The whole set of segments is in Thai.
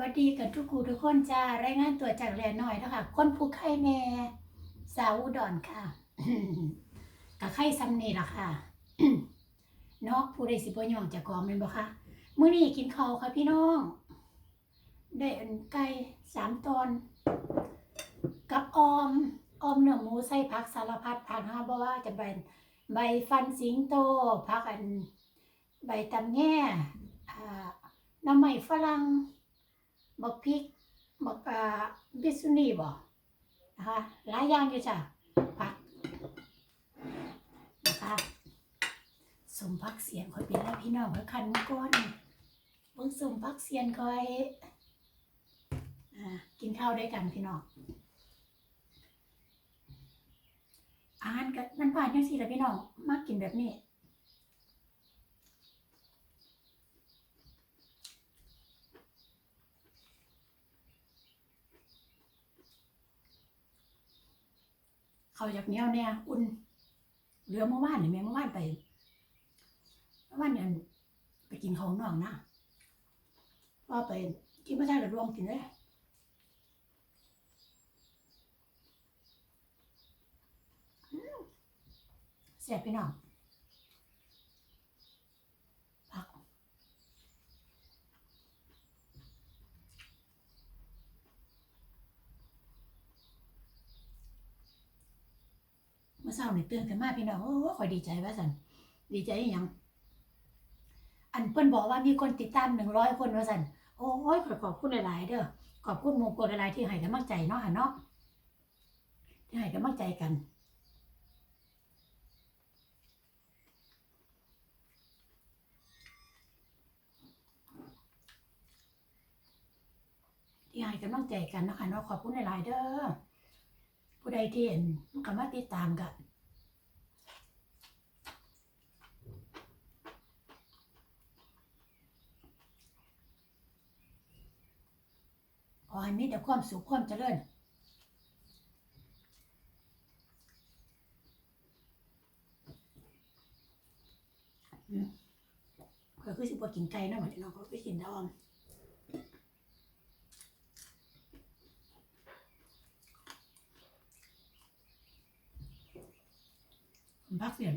วัสดีกับทุกคูทุกคนจ้ารายงานตัวจากแลหน่อยนะคะคนผู้ไข้แน่สาวอุดรค่ะกับไข้ซ้ำนี่ล่ะค่ะนาะผู้ใดสิบ่ย่องจากกองแม่นบ่คะมื้อนี้กินข้าวค่ะพี่น้องได้อันไก่สามตอน กับออมออมเนื้อหมูใส่ผักสารพัดผักนะคะบ่ว่าจะเป็นใบฟันสิงโตผักอัน ใบตำแง่น้ำใหม่ฝรั่ง บักพริกบักอ่าบิสุนีบ่นะคะหลายอย่างอยู่จ้ะผักนะคะสมพักเสียนคอยเป็นแล้วพี่น้องคอยคันมือก้อนเบิ่งสมพักเสียนคอยอ่ากินข้าวด้วยกันพี่น้องอาหารกับมันผ่านยังสิละพี่น้องมากกินแบบนี้ เขาอยากเนี้ยวเนี่ยอุ่นเหลือเมื่อวานนี่แม่เมื่อวานไปเมื่อวานเนี่ยไปกินของนอกนะว่าไปกินไม่ได้หรือรวมกินเลยอืมแซ่บพี่น้องผักเมื่อเช้านี่ตื่นขึ้นมาพี่น้องโอ้ข่อยดีใจว่าสันดีใจอหยังอันเพิ่นบอกว่ามีคนติดตามหนึ่งร้อยคนว่าสันโอ้ยขอขอบคุณหลายๆเด้อขอบคุณมงกลหลายๆที่ให้กำลังใจเนาะค่ะเนาะที่ให้กำลังใจกันที่ให้กำลังใจกันเนาะคะเนาะขอบคุณหลายๆเด้อ ผู้ใดที่เห็นกำลังติดตามกันขอให้มีแต่ความสุขความเจริญอืมก็คือสิบ่กินไก่นะเหมือนน้องก็ไปกินดอม พักเสีย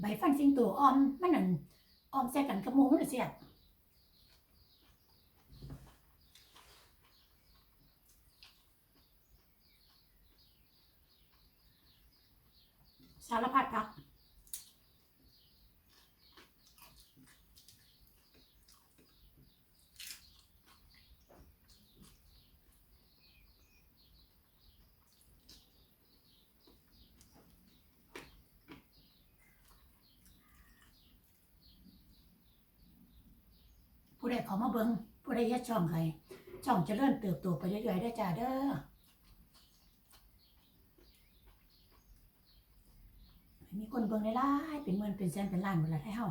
ใบฟันสิงโตออมมันนั่นออมแซ่กันกับหมูมันเสียบสารพัดผัก ผู้ใดเขามาเบิงผู้ใดยัดช่องใครช่องจะเริ่มเติบโตไปเรื่อยๆได้จ้าเด้อมีคนเบิงหลายเป็นหมื่นเป็นแสนเป็นล้านหมดละให้เฮา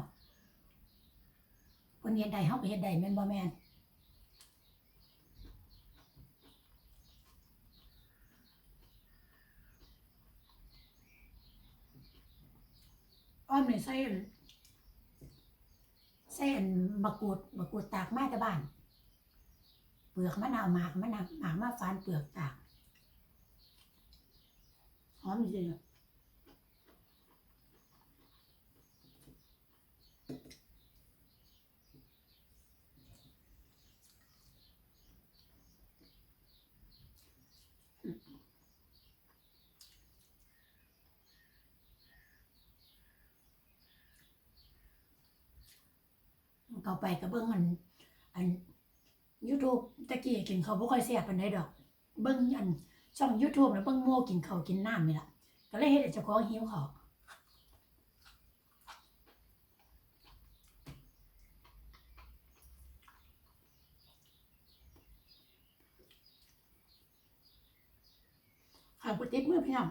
คนเฮ็ดใดเฮาก็เฮ็ดใดแม่นบ่แม่นอ้อมนี่ใส่ เส้นมะกรูดมะกรูดตากมาจากบ้าน เปลือกมะนาวหมากมะนาวหมากมาฟานเปลือกตากหอมจริง ต่อไปก็เบิ่งอัน อัน YouTube ตะกี้กินเขาวบ่ค่อยแซ่บปานใดดอก เบิ่งอันช่อง YouTube แล้วเบิ่งโมกินเขาวกินน้ำนี่ล่ะก็เลยเฮ็ดให้เจ้าของหิวเขาวขาติดมือพี่น้อง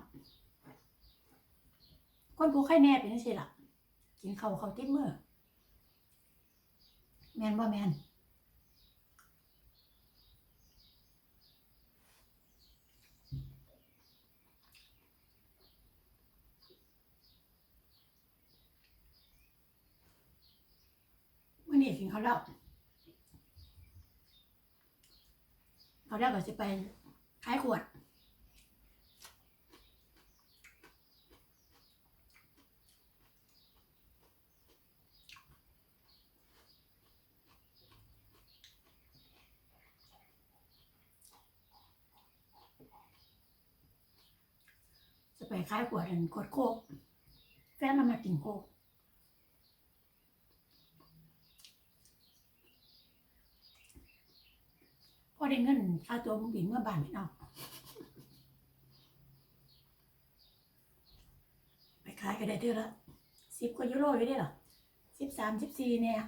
คนผู้ไข้แน่เป็นจังซี่ล่ะ กินเขาวเขาติดมือ แมนบ่แมนวันนี้สิงเขาวเล่าขาเล่าก็จะไปขายขวด จะไปขายขวดอันขวดโคกแฟนมันมากินโคกพอได้เงินค่าตัวมึงบินเมื่อบ้านไม่นอกไปขายก็ได้เท่าละสิบกว่ายูโรอยู่ได้หรอสิบสามสิบสี่เนี่ย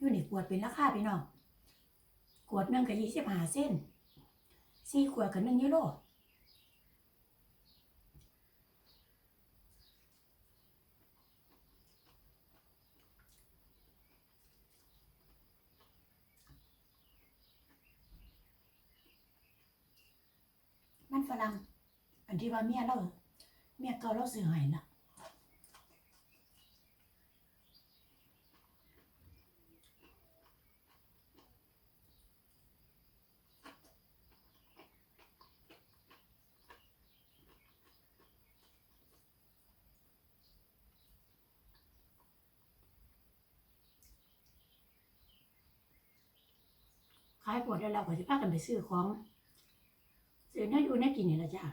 อยู่ในขวดเป็นราคาพี่น้องขวดหนึ่งกับยี่สิบห้าเส้นสี่ขวดกับหนึ่งยูโรมันฝรั่งอันที่ว่าเมียเราเมียเก่าเราซื้อให้นะายปวดแล้วเราก็จะพากันไปซื้อของซื้อเนื้ออยู่เนื้อกินนี่แหละจ้ะ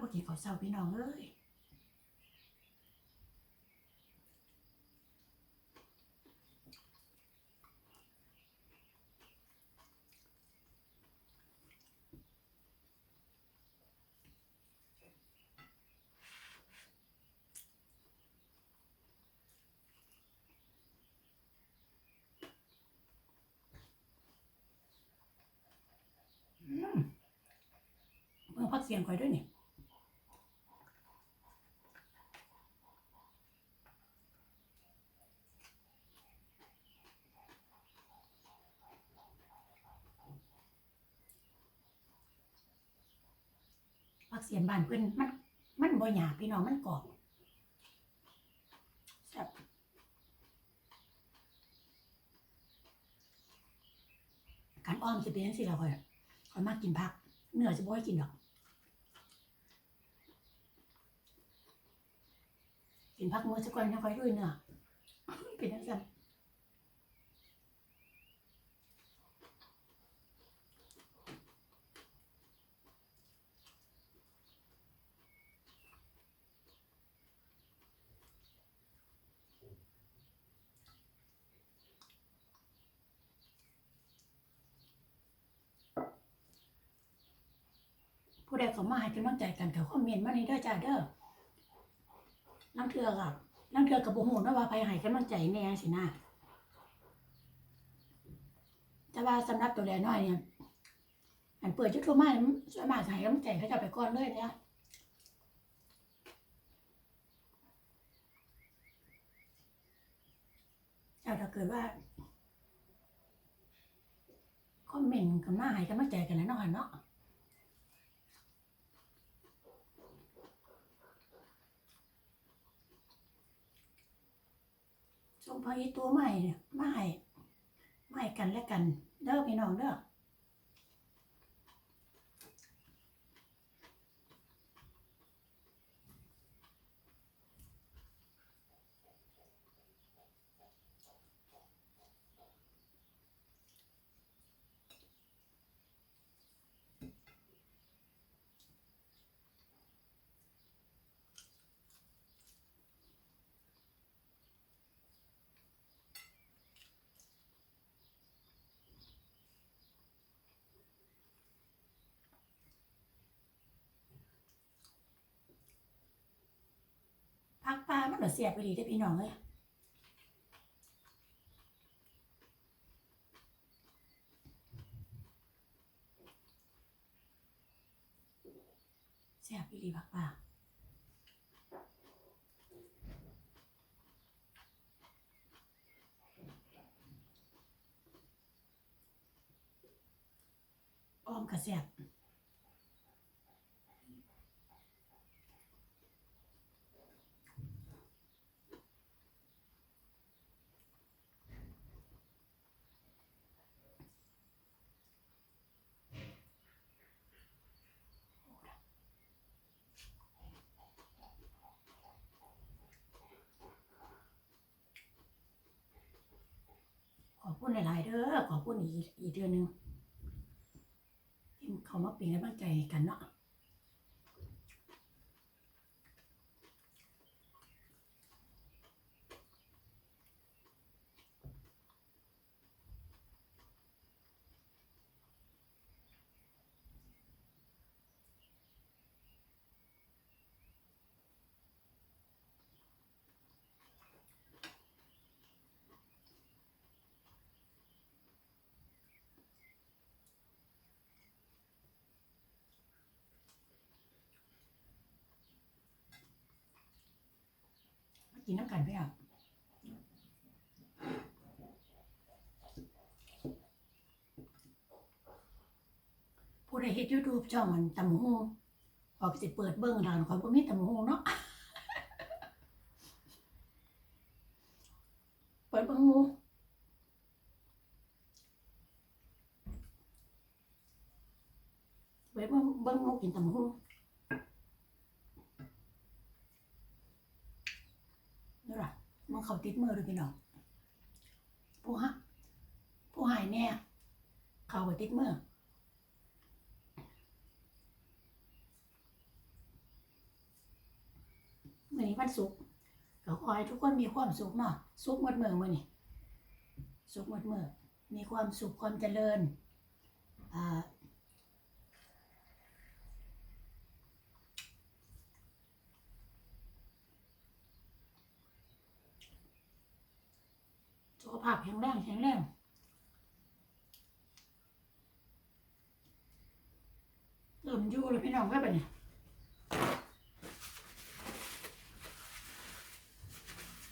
พอกินข้าวเช้าพี่น้องเอ้ยอืมเมื่อเสียงคอยด้วยเนี่ผัก เสียนบ้านเพิ่นมัน มันบ่หยาพี่น้องมันกรอบแซ่บการอ้อมสิเป็นจังซี่ล่ะข่อยข่อยมักกินผักเนื้อสิบ่ให้กินดอก กินผักมื้อสักก่อนยังค่อยด้วยเนื้อเป็นจังซั่น ผู้ใดเขามาให้กำลังใจกันก็คอมเมนต์มาในเด้อจ้าเด้อลังเทื่อก็ลังเทื่อก็บ่ฮู้นะว่าไผให้กำลังใจแน่สินะแต่ว่าสำหรับตัวแลน้อยเนี่ยอันเปิด YouTube มาเนี่ยมันส่วนมากให้กำลังใจเขาจ้าไปก่อนเลยเนี่ยแล้วถ้าเกิดว่าคอมเมนต์กันมาให้กำลังใจกันแล้วเนาะค่ะเนาะ ส่งพออีตัวใหม่เนี่ยมาใหม่กันและกัน เด้อพี่น้องเด้อ ละเสียบไปดีได้พี่น้องเอ้ยเสียบไปดีบักป่าอ้อมกระเสียบ คุณหลาย ๆเด้อขอบคุณอีกอีกเดือนหนึ่งที่เขามาเป็นกำลังใจกันเนาะ กินน้ำกันไปอะผู้ใดเฮ็ดยูทูบช่องมันตำหูออกสิเปิดเบิ้องดาวขอยบ่มีตำหูเนาะเปิดเบิ้องหมูเปิดเบิ้งเบิ้งหมูกินตำหู นี่ล่ะมัน เขาติดมือเลยพี่น้องผู้ฮะผู้หายแน่เขาไปติดมือมื่อนี้วันศุกร์ก็ขอให้ทุกคนมีความสุขเนาะสุขหมดเมืองมื่อนี้สุขหมดเมืองมีความสุขความเจริญอ่าสุ ขภาพแข็งแรงแข็งแรงเริ่มยู่เลยพี่น้องก็แบบนี้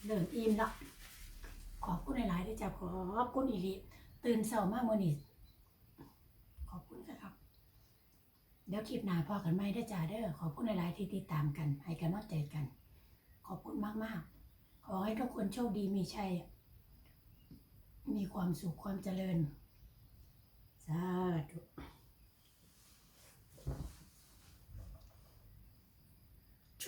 เริ่มอิ่มละขอบคุณหลายๆด้วยจ้ะขอบคุณอีหลีตื่นเช้ามากมื่อนี้ขอบคุณนะครับ เดี๋ยวคลิปหน้าพอกันไหมได้จ้าเด้อขอบคุณหลายๆที่ติดตามกันให้กันนอกใจกัน ขอบคุณมากๆ ขอให้ทุกคนโชคดีมีชัย มีความสุขความเจริญ สาธุ